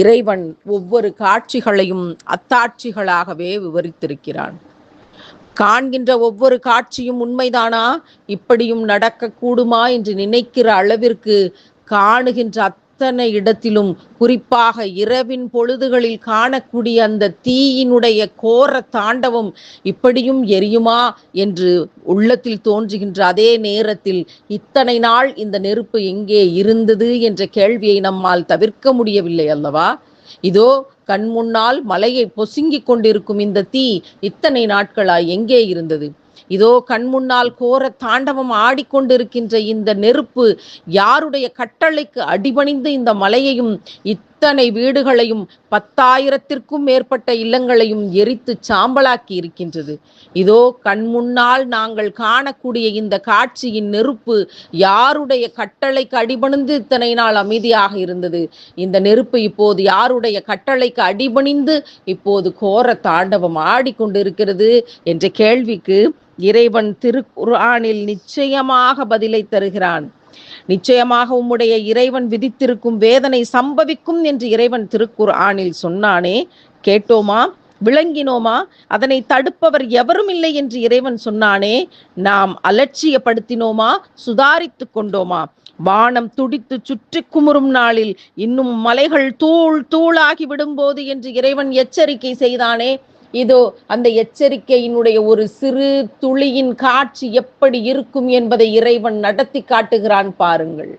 இறைவன் ஒவ்வொரு காட்சிகளையும் அத்தாட்சிகளாகவே விவரித்திருக்கிறான். காண்கின்ற ஒவ்வொரு காட்சியும் உண்மைதானா? இப்படியும் நடக்கக்கூடுமா என்று நினைக்கிற அளவிற்கு காணுகின்ற அத்தனை இடத்திலும் குறிப்பாக இரவின் பொழுதுகளில் காணக்கூடிய அந்த தீயினுடைய கோர தாண்டவம் இப்படியும் எரியுமா என்று உள்ளத்தில் தோன்றுகின்ற அதே நேரத்தில் இத்தனை நாள் இந்த நெருப்பு எங்கே இருந்தது என்ற கேள்வியை நம்மால் தவிர்க்க முடியவில்லை அல்லவா? இதோ கண் முன்னால் மலையை பொசுங்கிக் கொண்டிருக்கும் இந்த தீ இத்தனை நாட்களாய் எங்கே இருந்தது? இதோ கண் முன்னால் கோர தாண்டவம் ஆடிக்கொண்டிருக்கின்ற இந்த நெருப்பு யாருடைய கட்டளைக்கு அடிபணிந்து இந்த மலையையும் இத்தனை வீடுகளையும் பத்தாயிரத்திற்கும் மேற்பட்ட இல்லங்களையும் எரித்து சாம்பலாக்கி இருக்கின்றது. இதோ கண் முன்னால் நாங்கள் காணக்கூடிய இந்த காட்சியின் நெருப்பு யாருடைய கட்டளைக்கு அடிபணிந்து இத்தனை நாள் அமைதியாக இருந்தது? இந்த நெருப்பு இப்போது யாருடைய கட்டளைக்கு அடிபணிந்து இப்போது கோர தாண்டவம் ஆடிக்கொண்டிருக்கிறது? என்ற கேள்விக்கு இறைவன் திருக்குர்ஆனில் நிச்சயமாக பதிலை தருகிறான். நிச்சயமாக உம்முடைய இறைவன் விதித்திருக்கும் வேதனை சம்பவிக்கும் என்று இறைவன் திருக்குர்ஆனில் சொன்னானே. கேட்டோமா? விளங்கினோமா? அதனை தடுப்பவர் எவரும் இல்லை என்று இறைவன் சொன்னானே. நாம் அலட்சியப்படுத்தினோமா? சுதாரித்து கொண்டோமா? வானம் துடித்து சுற்றி குமுறும் நாளில் இன்னும் மலைகள் தூள் தூளாகி விடும்போது என்று இறைவன் எச்சரிக்கை செய்தானே. இதோ அந்த எச்சரிக்கையினுடைய ஒரு சிறு துளியின் காட்சி எப்படி இருக்கும் என்பதை இறைவன் நடத்தி காட்டுகிறான் பாருங்கள்.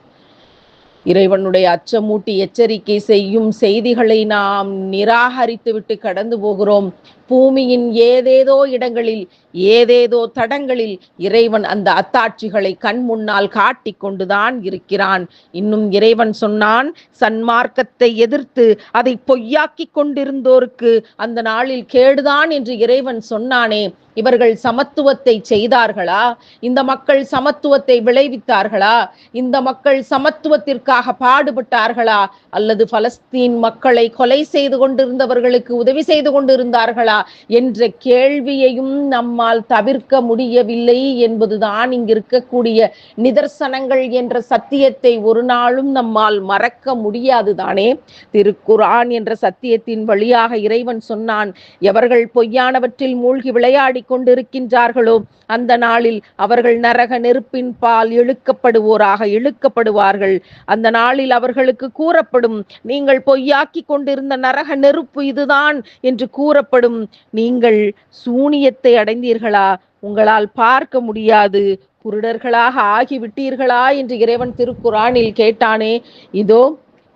இறைவனுடைய அச்சமூட்டி எச்சரிக்கை செய்யும் செய்திகளை நாம் நிராகரித்து விட்டு கடந்து போகிறோம். பூமியின் ஏதேதோ இடங்களில் ஏதேதோ தடங்களில் இறைவன் அந்த அத்தாட்சிகளை கண் முன்னால் காட்டிக் கொண்டுதான் இருக்கிறான். இன்னும் இறைவன் சொன்னான் சன்மார்க்கத்தை எதிர்த்து அதை பொய்யாக்கி கொண்டிருந்தோருக்கு அந்த நாளில் கேடுதான் என்று இறைவன் சொன்னானே. இவர்கள் சமத்துவத்தை செய்தார்களா? இந்த மக்கள் சமத்துவத்தை விளைவித்தார்களா? இந்த மக்கள் சமத்துவத்திற்காக பாடுபட்டார்களா? அல்லது பலஸ்தீன் மக்களை கொலை செய்து கொண்டிருந்தவர்களுக்கு உதவி செய்து கொண்டிருந்தார்களா? என்ற கேள்வியையும் நம்மால் தவிர்க்க முடியவில்லை என்பதுதான் இங்கு இருக்கக்கூடிய நிதர்சனங்கள் என்ற சத்தியத்தை ஒரு நாளும் நம்மால் மறக்க முடியாது தானே திருக்குரான் என்ற சத்தியத்தின் வழியாக இறைவன் சொன்னான் எவர்கள் பொய்யானவற்றில் மூழ்கி விளையாடி கொண்டிருக்கின்றார்களோ அந்த நாளில் அவர்கள் நரக நெருப்பின் பால் இழுக்கப்படுவோராக இழுக்கப்படுவார்கள். அந்த நாளில் அவர்களுக்கு கூறப்படும் நீங்கள் பொய்யாக்கி கொண்டிருந்த நரக நெருப்பு இதுதான் என்று கூறப்படும் நீங்கள் சூனியத்தை அடைந்தீர்களா? உங்களால் பார்க்க முடியாது. குருடர்களாக ஆகிவிட்டீர்களா? என்று இறைவன் திருக்குறானில் கேட்டானே. இதோ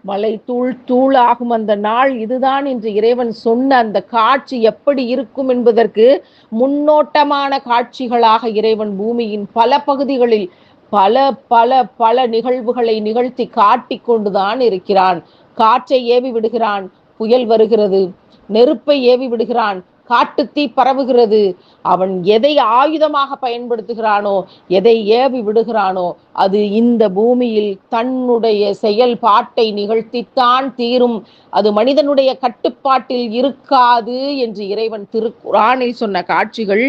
மலை தூள் தூள் ஆகும் அந்த நாள் இதுதான் என்று இறைவன் சொன்ன அந்த காட்சி எப்படி இருக்கும் என்பதற்கு முன்னோட்டமான காட்சிகளாக இறைவன் பூமியின் பல பகுதிகளில் பல பல பல நிகழ்வுகளை நிகழ்த்தி காட்டிக் கொண்டுதான் இருக்கிறான். காற்றை ஏவி விடுகிறான். புயல் வருகிறது. நெருப்பை ஏவி விடுகிறான். காட்டுத்தீ பரவுகிறது. அவன் எதை ஆயுதமாக பயன்படுத்துகிறானோ எதை ஏவி விடுகிறானோ அது இந்த பூமியில் தன்னுடைய செயல்பாட்டை நிகழ்த்தித்தான் தீரும். அது மனிதனுடைய கட்டுப்பாட்டில் இருக்காது என்று இறைவன் திருக்குறானில் சொன்ன காட்சிகள்.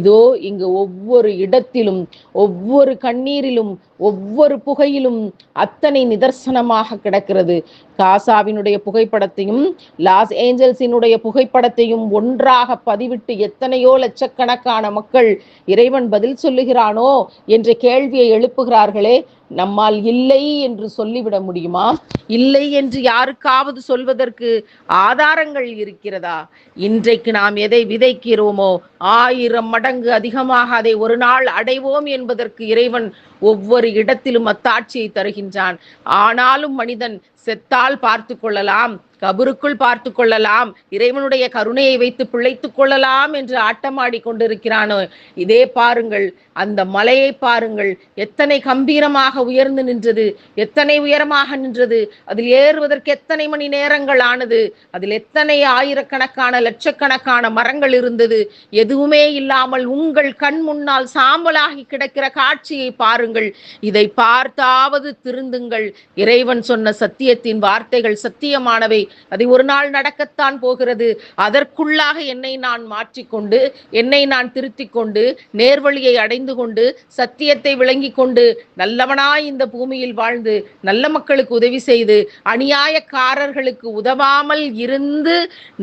இதோ இங்கு ஒவ்வொரு இடத்திலும் ஒவ்வொரு கண்ணீரிலும் ஒவ்வொரு புகையிலும் அத்தனை நிதர்சனமாக கிடக்கிறது. காசாவினுடைய புகைப்படத்தையும் லாஸ் ஏஞ்சல்ஸினுடைய புகைப்படத்தையும் ஒன்றாக பதிவிட்டு எத்தனையோ லட்சக்கணக்கான மக்கள் இறைவன் பதில் சொல்லுகிறானோ என்ற கேள்வியை எழுப்புகிறார்களே. நம்மால் இல்லை என்று சொல்லிவிட முடியுமா? இல்லை என்று யாருக்காவது சொல்வதற்கு ஆதாரங்கள் இருக்கிறதா? இன்றைக்கு நாம் எதை விதைக்கிறோமோ? ஆயிரம் மடங்கு அதிகமாக அதை ஒரு நாள் அடைவோம் என்பதற்கு இறைவன் ஒவ்வொரு இடத்திலும் அத்தாட்சியை தருகின்றான். ஆனாலும் மனிதன் செத்தால் பார்த்து கொள்ளலாம். கபருக்குள் பார்த்து கொள்ளலாம். இறைவனுடைய கருணையை வைத்து பிழைத்துக் கொள்ளலாம் என்று ஆட்டமாடி கொண்டிருக்கிறானோ? இதே பாருங்கள் அந்த மலையை பாருங்கள். எத்தனை கம்பீரமாக உயர்ந்து நின்றது. எத்தனை உயரமாக நின்றது. அதில் ஏறுவதற்கு எத்தனை மணி நேரங்கள் ஆனது. அதில் எத்தனை ஆயிரக்கணக்கான லட்சக்கணக்கான மரங்கள் இருந்தது. எதுவுமே இல்லாமல் உங்கள் கண் முன்னால் சாம்பலாகி கிடக்கிற காட்சியை பாருங்கள். இதை பார்த்தாவது திருந்துங்கள். இறைவன் சொன்ன சத்தியத்தின் வார்த்தைகள் சத்தியமானவை. அதை ஒரு நாள் நடக்கத்தான் போகிறது. அதற்குள்ளாக என்னை நான் மாற்றிக்கொண்டு என்னை நான் திருத்திக் கொண்டு நேர்வழியை அடைந்து கொண்டு சத்தியத்தை விளங்கி கொண்டு நல்லவனாய் இந்த பூமியில் வாழ்ந்து நல்ல மக்களுக்கு உதவி செய்து அநியாயக்காரர்களுக்கு உதவாமல் இருந்து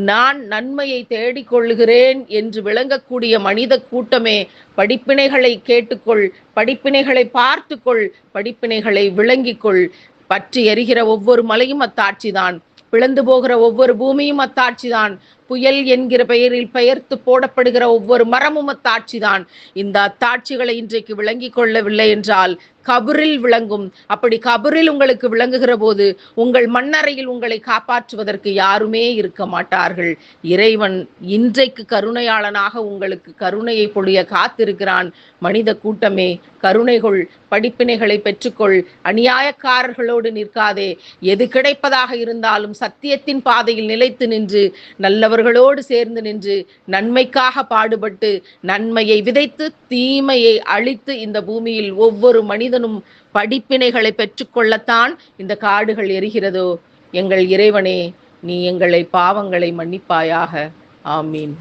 நான் நன்மையை தேடிக்கொள்கிறேன் என்று விளங்கக்கூடிய மனித கூட்டமே படிப்பினைகளை கேட்டுக்கொள் படிப்பினைகளை பார்த்துக்கொள் படிப்பினைகளை விளங்கிக்கொள் பற்றி எரிகிற ஒவ்வொரு மலையும் அத்தாட்சிதான். பிளந்து போகிற ஒவ்வொரு பூமியும் அத்தாட்சிதான். புயல் என்கிற பெயரில் பெயர்த்து போடப்படுகிற ஒவ்வொரு மரமும் அத்தாட்சிதான். இந்த அத்தாட்சிகளை இன்றைக்கு விளங்கிக் கொள்ளவில்லை என்றால் கபரில் விளங்கும். அப்படி கபரில் உங்களுக்கு விளங்குகிற போது உங்கள் மண்ணறையில் உங்களை காப்பாற்றுவதற்கு யாருமே இருக்க மாட்டார்கள். இறைவன் இன்றைக்கு கருணையாளனாக உங்களுக்கு கருணையை பொழிய காத்திருக்கிறான். மனித கூட்டமே கருணைகொள் படிப்பினைகளை பெற்றுக்கொள் அநியாயக்காரர்களோடு நிற்காதே. எது கிடைப்பதாக இருந்தாலும் சத்தியத்தின் பாதையில் நிலைத்து நின்று நல்லவர்கள் அவர்களோடு சேர்ந்து நின்று நன்மைக்காக பாடுபட்டு நன்மையை விதைத்து தீமையை அழித்து இந்த பூமியில் ஒவ்வொரு மனிதனும் படிப்பினைகளை பெற்றுக்கொள்ளத்தான் இந்த காடுகள் எரிகிறதோ. எங்கள் இறைவனே நீ எங்களை பாவங்களை மன்னிப்பாயாக. ஆமீன்.